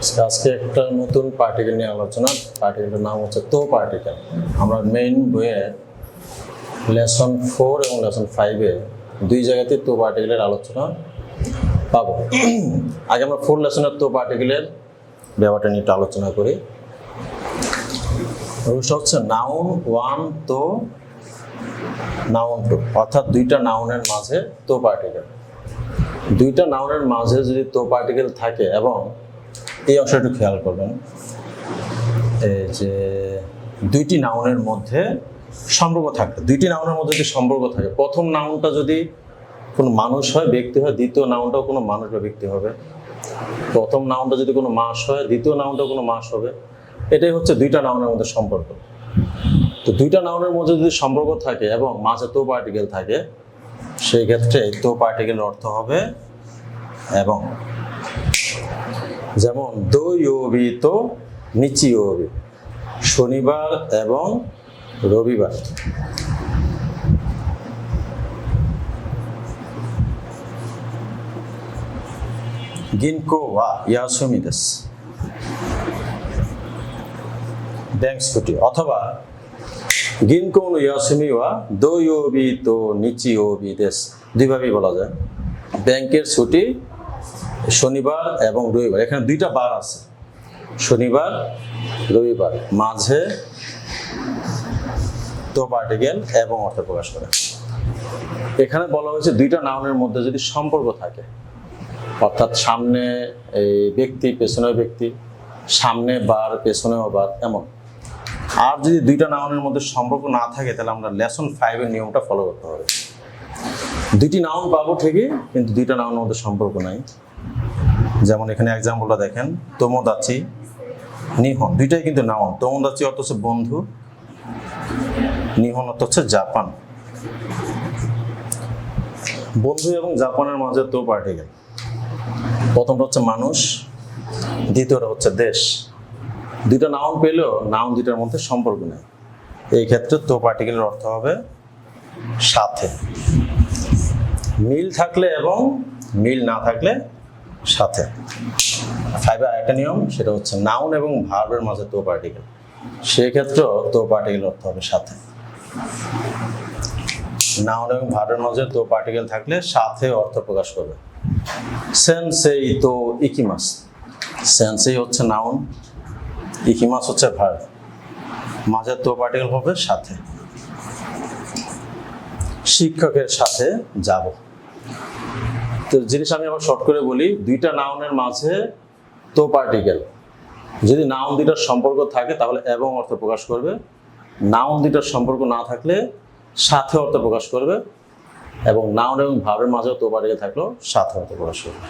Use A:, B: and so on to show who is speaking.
A: আজকে একটা নতুন পার্টিকেল নিয়ে আলোচনা। পার্টিকেলের নাম হচ্ছে তো পার্টিকেল আমরা মেইন বইয়ে লেসন ফোর এবং লেসন ফাইভে দুই জায়গাতে তো পার্টিকেলের আলোচনা পাবো। আগে আমরা ফোর লেসনের তো পার্টিকেলের ব্যাপারটা নিয়ে একটু আলোচনা করি। রুলসটা হচ্ছে নাউন ওয়ান তো নাউন টু অর্থাৎ দুইটা নাউনের মাঝে তো পার্টিকেল দুইটা নাউনের মাঝে যদি তো পার্টিকেল থাকে এবং এই অংশটা একটু খেয়াল করবেন। এই যে দুইটি নাউনের মধ্যে সম্পর্ক থাকে। দুইটি নাউনের মধ্যে যদি সম্পর্ক থাকে, প্রথম নাউনটা যদি কোনো মানুষ হয়, ব্যক্তি হয়, দ্বিতীয় নাউনটাও কোনো মানুষ বা ব্যক্তি হবে। প্রথম নাউনটা যদি কোনো মাস হয়, দ্বিতীয় নাউনটাও কোনো মাস হবে। এটাই হচ্ছে দুইটা নাউনের মধ্যে সম্পর্ক। তো দুইটা নাউনের মধ্যে যদি সম্পর্ক থাকে এবং মাঝে তো পার্টিকেল থাকে, সেই ক্ষেত্রে তো পার্টিকেলের অর্থ হবে এবং যেমন দো ইয়োবি তো নিচি ইয়োবি শনিবার এবং রবিবার। গিনকো ওয়া ইয়াসুমি দেস ব্যাংক ছুটি অথবা গিনকো নো ইয়াসুমি ওয়া দো ইয়োবি তো নিচি ইয়োবি দেস দুইভাবেই বলা যায়। ব্যাংকের ছুটি শনিবার এবং রবিবার। এখানে দুইটা বার আছে। শনিবার, রবিবার। মাঝে তো পার্টিকেল এবং অর্থ প্রকাশ করে। এখানে বলা হয়েছে দুইটা নাউনের মধ্যে যদি সম্পর্ক থাকে, অর্থাৎ সামনে এই ব্যক্তি, পেছনের ব্যক্তি, সামনে বার, পেছনেও বার, এমন। আর যদি দুইটা নাউনের মধ্যে সম্পর্ক না থাকে, তাহলে আমরা লেসন ফাইভের নিয়মটা ফলো করতে হবে। দুইটি নাউন পাবো ঠিকই, কিন্তু দুইটা নাউনের মধ্যে সম্পর্ক নাই। যেমন এখানে এক্সাম্পলটা দেখেন, তোমোদাচি, নিহন, দুইটাই কিন্তু নাউন তোমোদাচি অর্থ হচ্ছে বন্ধু, নিহন অর্থ হচ্ছে জাপান। বন্ধু এবং জাপানের মাঝে তো পার্টিকেল প্রথমটা হচ্ছে মানুষ, দ্বিতীয়টা হচ্ছে দেশ। দুইটা নাউন পেলেও নাউন দুইটার মধ্যে সম্পর্ক নেই। এই ক্ষেত্রে তো পার্টিকেলের অর্থ হবে সাথে। মিল থাকলে এবং মিল না থাকলে সাথে। ফাইভে আরেকটা নিয়ম, সেটা হচ্ছে নাউন এবং ভার্বের মাঝে তো পার্টিকেল সেক্ষেত্রেও তো পার্টিকেল অর্থ হবে সাথে। নাউন এবং ভার্বের মাঝে তো পার্টিকেল থাকলে সাথে অর্থ প্রকাশ করবে। সেন্সেই তো ইকিমাস সেন্সেই হচ্ছে নাউন ইকিমাস হচ্ছে ভার্ব মাঝে তো পার্টিকেল হবে সাথে। শিক্ষকের সাথে যাব। তো জিনিস আমি আবার শর্ট করে বলি, দুইটা নাউনের মাঝে তো পার্টিকেল যদি নাউন দুইটার সম্পর্ক থাকে, তাহলে এবং অর্থ প্রকাশ করবে। নাউন দুইটার সম্পর্ক না থাকলে সাথে অর্থ প্রকাশ করবে। এবং নাউন এবং ভাবের মাঝেও তো পার্টিকেল থাকলেও সাথে অর্থ প্রকাশ করবে।